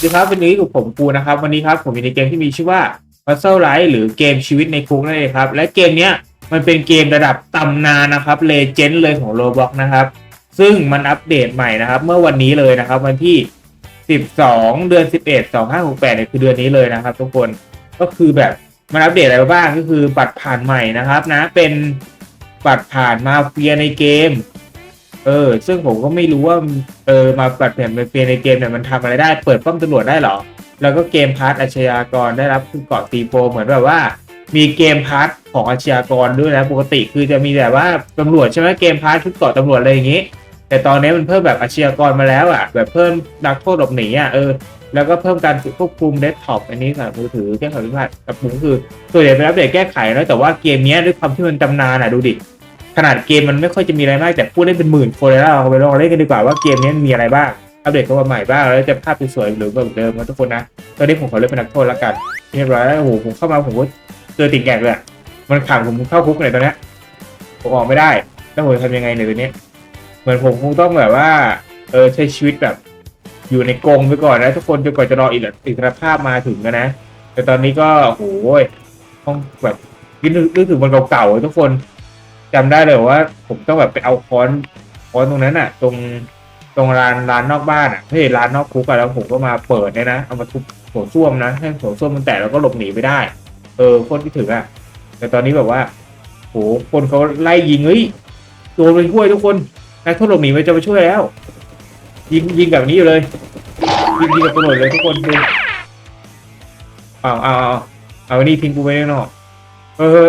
สวัสดีครับวันนี้กับผมกูนะครับ วันนี้ครับผมมีในเกมที่มีชื่อว่า Puzzle Life หรือเกมชีวิตในคุกนั่นเองครับ และเกมเนี้ยมันเป็นเกมระดับตำนานนะครับเลเจนด์เลยของ Roblox นะครับ ซึ่งมันอัปเดตใหม่นะครับ เมื่อวันนี้เลยนะครับ วันที่ 12 เดือน 11 2568เนี่ยคือเดือนนี้เลยนะครับ ทุกคนก็คือแบบมันอัปเดตอะไรบ้างก็คือบัตรผ่านใหม่นะครับนะเป็นบัตรผ่านมาเฟียในเกม เออ ซึ่งผมก็ไม่รู้ว่า เออ มาปัดเปลี่ยนเปลี่ยนในเกมเนี่ยมันทำอะไรได้ เปิดป้อมตำรวจได้เหรอ แล้วก็เกมพาร์ทอาชญากรได้รับคือเกาะตีโปเหมือนแบบว่า มีเกมพาร์ทของอาชญากรด้วยนะปกติคือจะมีแต่ว่าตำรวจใช่ไหมเกมพาร์ทชุดเกาะตำรวจอะไรอย่างงี้ แต่ตอนนี้มันเพิ่มแบบอาชญากรมาแล้วอะ แบบเพิ่มนักโทษหลบหนีอะเออแล้วก็เพิ่มการควบคุมเดสก์ท็อปอันนี้กับมือถือแก้ไขพิพาทกับมือคือส่วนใหญ่เป็นอัปเดตแก้ไขนะแต่ว่าเกมนี้ด้วยความที่มันตำนานอะดูดิ ขนาดเกมมันไม่ค่อยจะมีอะไรมาก แต่พูดได้เป็นหมื่นคนแล้วเราไปลองเล่นกันดีกว่าว่าเกมนี้มีอะไรบ้างอัปเดตเข้ามาใหม่บ้างแล้วจะภาพสวยหรือแบบเดิมกันทุกคนนะตอนนี้ผมขอเล่นเป็นนักโทษแล้วกันเรียบร้อยแล้วโอ้โหผมเข้ามาผมก็เจอติ่งแกกเลยมันขังผมเข้าคุกเลยตอนนี้ผมออกไม่ได้แล้วผมทำยังไงในยตัวนี้ เหมือนผมคงต้องแบบว่าเออใช้ชีวิตแบบ อยู่ในกรงไปก่อนนะทุกคนจนกว่าจะรออิสระอิสรภาพมาถึงกันนะ แต่ตอนนี้ก็โอ้โหห้องแบบนึกนึกถึงวันเก่าๆทุกคน จำได้เลยว่า ผมต้องแบบไปเอาค้อนค้อนตรงนั้นอะ ตรงตรงร้านร้านนอกบ้านอะไม่ใช่ร้านนอกคุกอะแล้วผมก็มาเปิดเนี่ยนะเอามาทุบโถส้วมนะให้โถส้วมมันแตกแล้วก็หลบหนีไปได้ เออโคนที่ถึงอะ แต่ตอนนี้แบบว่าโหคนเขาไล่ยิงเฮ้ยโดนไปช่วยทุกคนนักโทษหลบหนีมันจะมาช่วยแล้ว ยิงยิงแบบนี้อยู่เลยยิงยิงกับตำรวจเลยทุกคนดูเอาเอาเอาเอาอันนี้ทิ้งกูไว้ข้างนอกเออ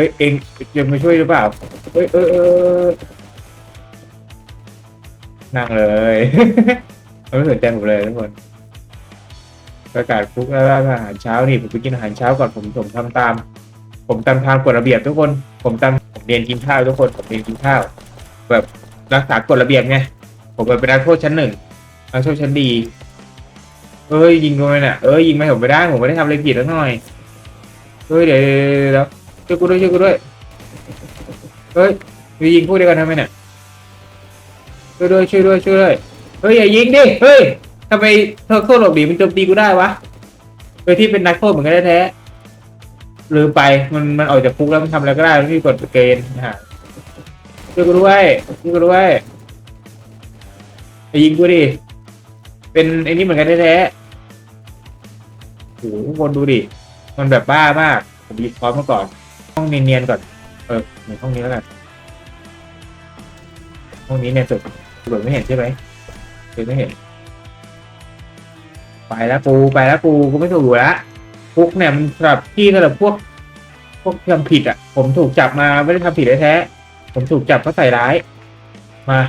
ฮ้ยเองจะมาช่วยหรือเปล่าเฮ้ยเออเออนั่งเลย มันไม่สนใจผมเลยทุกคนประกาศคุกแล้วอาหารเช้านี่ผมไปกินอาหารเช้าก่อนผมผมทำตาม ผมตามทางกฎระเบียบทุกคน ผมตามผมเรียนกินข้าวทุกคนผมเรียนกินข้าว แบบรักษากฎระเบียบไงผมเป็นนักโทษชั้นหนึ่งนักโทษชั้นดี เอ้ยยิงทำไมเนี่ยเอ้ยยิงไม่ผมไม่ได้ผมไม่ได้ทำอะไรผิดแล้วหน่อยเฮ้ยเดี๋ยวเดี๋ยวเดี๋ยว ช่วยกูด้วยช่วยกูด้วย เฮ้ยมียิงพวกเดียวกันทำไมเนี่ย ช่วยด้วยช่วยด้วยช่วยด้วย เฮ้ยอย่ายิงดิ เฮ้ยทำไมเธอโทษหลบหนีมันโจมตีกูได้วะโดยที่เป็นนักโทษเหมือนกันแท้ๆลืมไปมันมันออกจากคุกแล้วมันทำอะไรก็ได้ไม่มีกฎเกณฑ์นะฮะช่วยกูด้วยช่วยกูด้วยอย่ายิงกูดิ เป็นไอ้นี่เหมือนกันแท้ๆโอ้โหทุกคนดูดิ มันแบบบ้ามาก ผมหยิบค้อมาก่อน ห้องเนียนๆก่อน เออเหมือนห้องนี้แล้วกัน ห้องนี้เนี่ยสุดเปิดไม่เห็นใช่ไหมเปิดไม่เห็น ไปแล้วปูไปแล้วปูกูไม่ถูกแล้วคุกเนี่ยมันสำหรับที่สำหรับพวก พวกทำผิดอะ ผมถูกจับมาไม่ได้ทำผิดแท้ผมถูกจับเพราะใส่ร้าย มา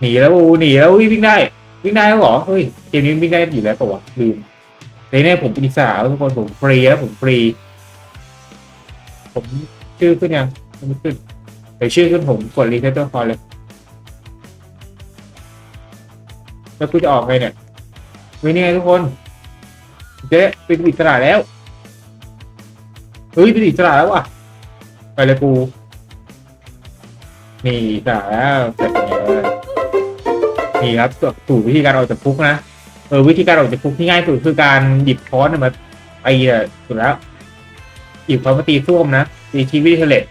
หนีแล้วปูหนีแล้วอุ๊ยวิ่งได้ วิ่งได้แล้วเหรอเฮ้ยเกมนี้วิ่งได้อยู่แล้วปะวะลืมแต่เนี่ยผมเป็นอิสระทุกคนผมฟรีแล้วผมฟรี ผมชื่อขึ้นยังไม่ขึ้นเดี๋ยวชื่อขึ้นผมกดรีเซ็ตตัวคอเลย แล้วกูจะออกไงเนี่ยวินี่ไงทุกคนเจ๊เป็นอิสระแล้วเฮ้ยเป็นอิสระแล้วว่ะไปเลยกูนี่อิสระแล้วเสร็จแล้วนี่ครับสู่วิธีการออกจากคุกนะเออวิธีการออกจากคุกที่ง่ายสุดคือการหยิบค้อนเนี่ยมาตีอะสุดแล้ว หยิบค้อมาตีส้วมนะตีทีวีเทเลต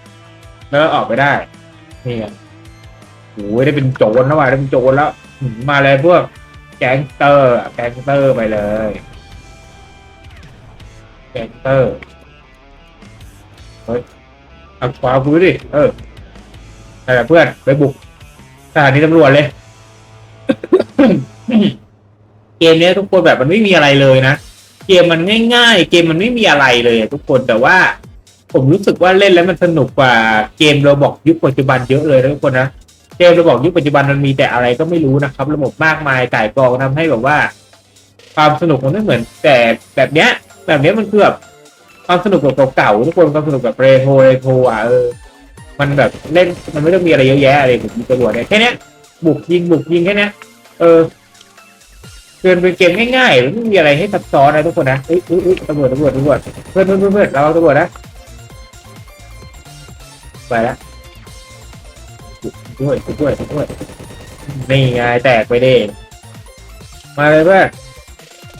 แล้วออกไปได้ นี่ไงโอ้ยได้เป็นโจรแล้วว่ะได้เป็นโจรแล้ว มาเลยพวกแก๊งเตอร์แก๊งเตอร์ไปเลย แก๊งเตอร์เฮ้ยเอาขวากูดิเออไปกับเพื่อนไปบุกสถานีตำรวจเลยเกมเนี้ยทุกคนแบบมันไม่มีอะไรเลยนะ เกมมันง่ายๆ เกมมันไม่มีอะไรเลยทุกคนแต่ว่า ผมรู้สึกว่าเล่นแล้วมันสนุกกว่าเกมเราบอกยุคปัจจุบันเยอะเลยนะทุกคนนะเกมเราบอกยุคปัจจุบันมันมีแต่อะไรก็ไม่รู้นะครับ ระบบมากมายไก่กองทำให้แบบว่า ความสนุกมันไม่เหมือน แต่แบบเนี้ย แบบเนี้ยมันคือแบบความสนุกแบบเก่าๆทุกคนความสนุกแบบเรโทรเรโทรอะเออมันแบบเล่นมันไม่ต้องมีอะไรเยอะแยะอะไรผมมีตำรวเนี่ยแค่นี้บุกยิงบุกยิงแค่นี้เออ เกินเป็นเกมง่ายๆไม่มีอะไรให้ซับซ้อนนะทุกคนนะเอ้ยเอ้ยเอ้ยตำรวจตำรวจตำรวจเพื่อนเพื่อนเพื่อนเราตำรวจนะไปแล้วด้วยด้วยด้วยนี่ไงแตกไปเดิมาเลยเพื่อน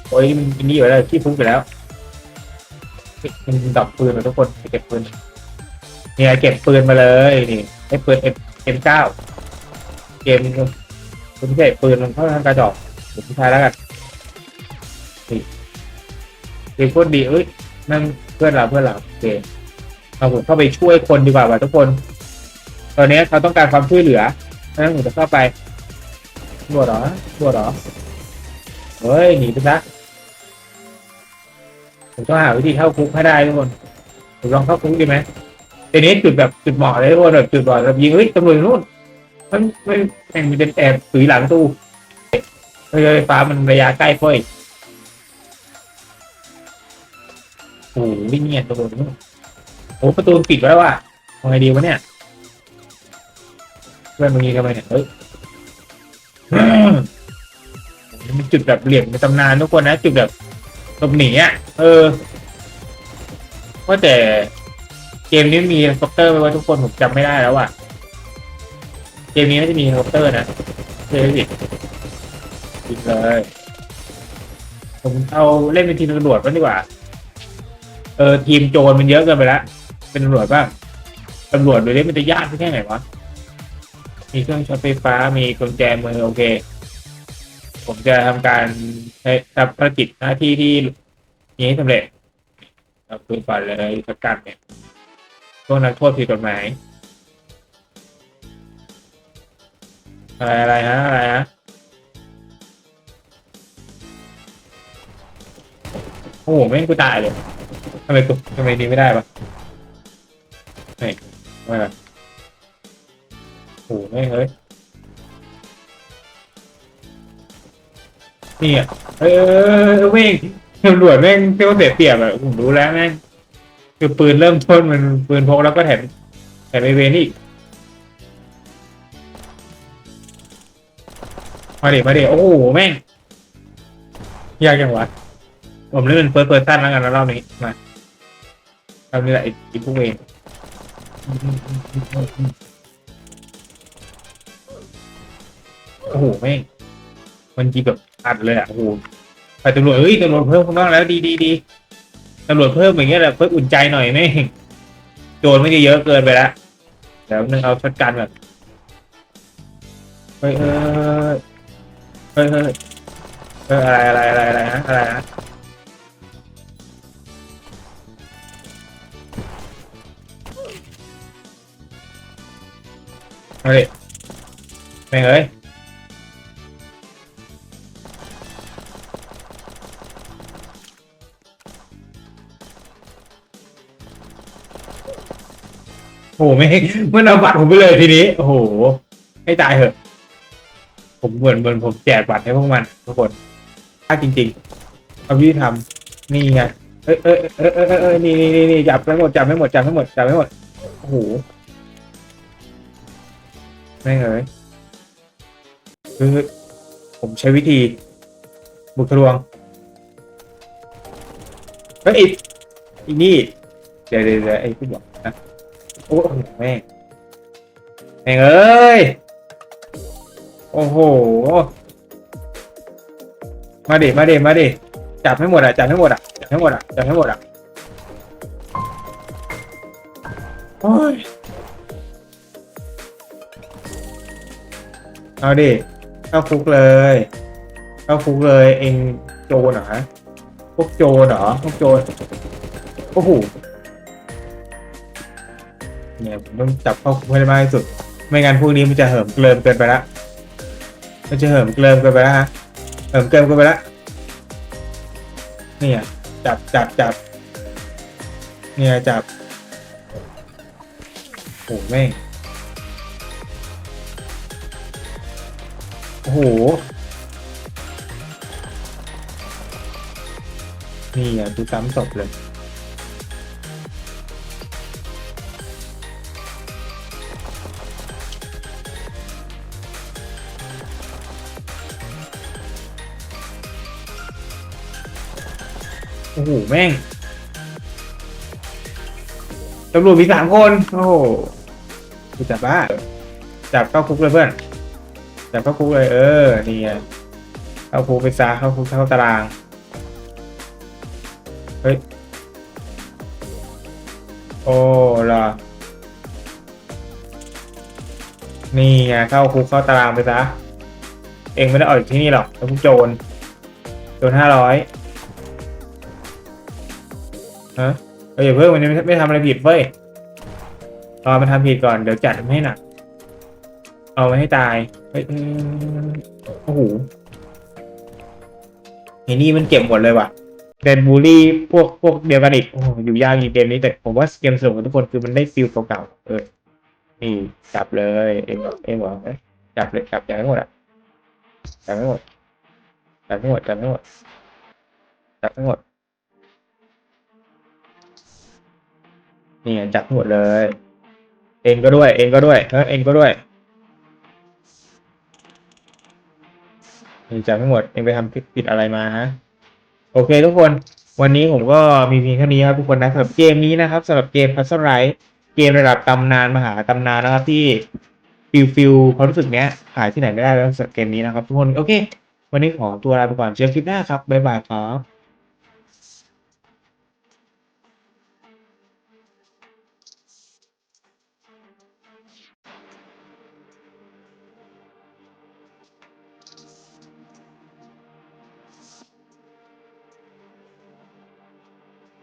โอ้ยมันนี่อยู่แล้วที่ฟุ้งไปแล้วมันดับปืนมาทุกคนเก็บปืนเนี่ยเก็บปืนมาเลยนี่ไอ้ปืนเอ็มเอ็มเก้าเกมคุณใช่ปืนมันเข้าทางกระจอก ผู้ชายแล้วกันนี่เกมโคตรดีเอ้ยนั่นเพื่อนเราเพื่อนเราโอเคเอาผมเข้าไปช่วยคนดีกว่าว่ะทุกคน ตอนนี้เขาต้องการความช่วยเหลือนั้นผมจะเข้าไปบัวหรอบัวหรอเฮ้ยหนีไปซะผมต้องหาวิธีเข้าคุกให้ได้ทุกคนผมลองเข้าคุกดีไหมทีนี้จุดแบบจุดเหมาะเลยทุกคนแบบจุดเหมาะแบบยิงเฮ้ยตำรวจอยู่นู่นมันไม่แม่งมันเป็นแอบตุยหลังตู้ เฮ้ยเฮ้ยฟ้ามันระยะใกล้เฟ้ยโอ้โหวิ่งเงียบตำรวนู่นโอ้ประตูปิดไว้แล้วว่ะทำไงดีวะเนี่ยเพื่อนมึงยิงทำไมเนี่ยเฮ้ยมันจุดแบบเหลี่ยมในตำนานทุกคนนะจุดแบบหลบหนีอะ เออว่าแต่เกมนี้มีเฮลิคอปเตอร์ไหมวะทุกคนผมจำไม่ได้แล้วอะ เกมนี้น่าจะมีเฮลิคอปเตอร์นะเฮ้ย สิยิงเลย ผมเอาเล่นเป็นทีมตำรวจบ้างดีกว่า เออทีมโจรมันเยอะเกินไปแล้วเป็นตำรวจบ้างตำรวจโดยนี้มันจะยากแค่ไหนวะ มีเครื่องช็อตไฟฟ้า มีกุญแจมือโอเค ผมจะทำการใช้ทำภารกิจหน้าที่ที่นี้ให้สำเร็จเอาปืนก่อนเลยสกัดเนี่ยพวกนักโทษผิดกฎหมายอะไรอะไรฮะอะไรฮะ โอ้โหไม่งกูตายเลยทำไมกูทำไมดีไม่ได้ปะเฮ้ยไม่ปะโอ้โหไม่งเฮ้ยนี่อะเออแม่งตำรวจแม่งเที่ยวเสียเปรียบอะผมรู้แล้วแม่งคือปืนเริ่มต้นมันปืนพกแล้วก็แถมแถมไอเวนอีกมาเดี๋ยวมาเดี๋ยวโอ้โหแม่งยากจังวะ ผมเล่นเป็นเฟิร์สเพอร์ซันแล้วกันนะรอบนี้มาทำนี่แหละไอ้ไอ้พวกเองโอ้โหแม่งมันจีแบบอัดเลยอะโอ้โหไปตำรวจเฮ้ยตำรวจเพิ่มข้างนอกแล้วดีดีดีตำรวจเพิ่มอย่างเงี้ยแหละเพิ่มอุ่นใจหน่อยแม่งโจรไม่ได้เยอะเกินไปละเดี๋ยวนึงเอาช็อตกันแบบเฮ้ยเฮ้ยเฮ้ยเฮ้ยอะไรอะไรอะไรอะไรฮะอะไรฮะ เฮ้ยแม่งเอ้ยโอ้โหไม่มันเอาบัตรผมไปเลยทีนี้ โอ้โห ให้ตายเหอะ ผมเหมือนเหมือนผมแจกบัตรให้พวกมันทุกคนถ้าจริงๆเอาวิธีทำนี่ไง เอ้ยเอ้ยเอ้ยเอ้ยเอ้ยเอ้ยนี่นี่นี่นี่จับไม่หมดจับไม่หมดจับไม่หมดจับไม่หมด โอ้โห แม่งเอ้ยคือผมใช้วิธีบุกทะลวงเฮ้ยอ้ไอนี่เดี๋ยวเดี๋ยวเดี๋ยวไอ้ผู้บอกนะโอ้โหแม่งแม่งเอ้ย โอ้โห มาดิมาดิมาดิจับให้หมดอะจับให้หมดอะจับให้หมดอะจับให้หมดอะโอ้ย เอาดิเข้าคุกเลยเข้าคุกเลย เองโจรเหรอฮะพวกโจรเหรอพวกโจรโอ้โหเนี่ยผมต้องจับเข้าคุกให้ได้มากที่สุด ไม่งั้นพวกนี้มันจะเหิมเกลิมเกินไปละมันจะเหิมเกลิมเกินไปละฮะเหิมเกลิมเกินไปละเนี่ยจับจับจับเนี่ยจับโอ้โหแม่ง โอ้โห นี่อะดูซ้ำศพเลย โอ้โห แม่งตำรวจมีสามคน โอ้โหกูจับบ้า จับเข้าคุกเลยเพื่อน จับเข้าคุกเลยเออ นี่ไงเข้าคุกไปซะเข้าคุกเข้าตาราง เฮ้ย โอ้ล่ะนี่ไงเข้าคุกเข้าตารางไปซะ เองไม่ได้ออกจากที่นี่หรอกแล้วพวกโจร โจรห้าร้อยฮะเอ้ยอย่าเพิ่งมันยังไม่ไม่ทำอะไรผิดเว้ยรอมันทำผิดก่อนเดี๋ยวจัดให้หนัก เอามันให้ตายเฮ้ยโอ้โหไอ้นี่มันเก็บหมดเลยว่ะเดนบูลี่พวกพวกเดียวกันอีกโอ้อยู่ยากจริงเกมนี้แต่ผมว่าเกมสนุกทุกคนคือมันได้ฟิลเก่าๆเออนี่จับเลยเอ็มบอกเอ็มบอกจับเลยจับจับให้หมดอะจับให้หมดจับให้หมดจับให้หมดจับให้หมดนี่จับห้หมดเลย เองก็ด้วย เองก็ด้วยเออเองก็ด้วย นี่จับให้หมดเองไปทำผิดอะไรมาฮะโอเคทุกคนวันนี้ผมก็มีเพียงแค่นี้ครับทุกคนนะสำหรับเกมนี้นะครับสำหรับเกมพัซซ์ไรเกมระดับตำนานมหาตำนานนะครับที่ฟิลฟิลความรู้สึกเนี้ยหายที่ไหนไม่ได้แล้วสำหรับเกมนี้นะครับทุกคนโอเค วันนี้ขอตัวลาไปก่อนเจอกันคลิปหน้าครับบ๊ายบายครับ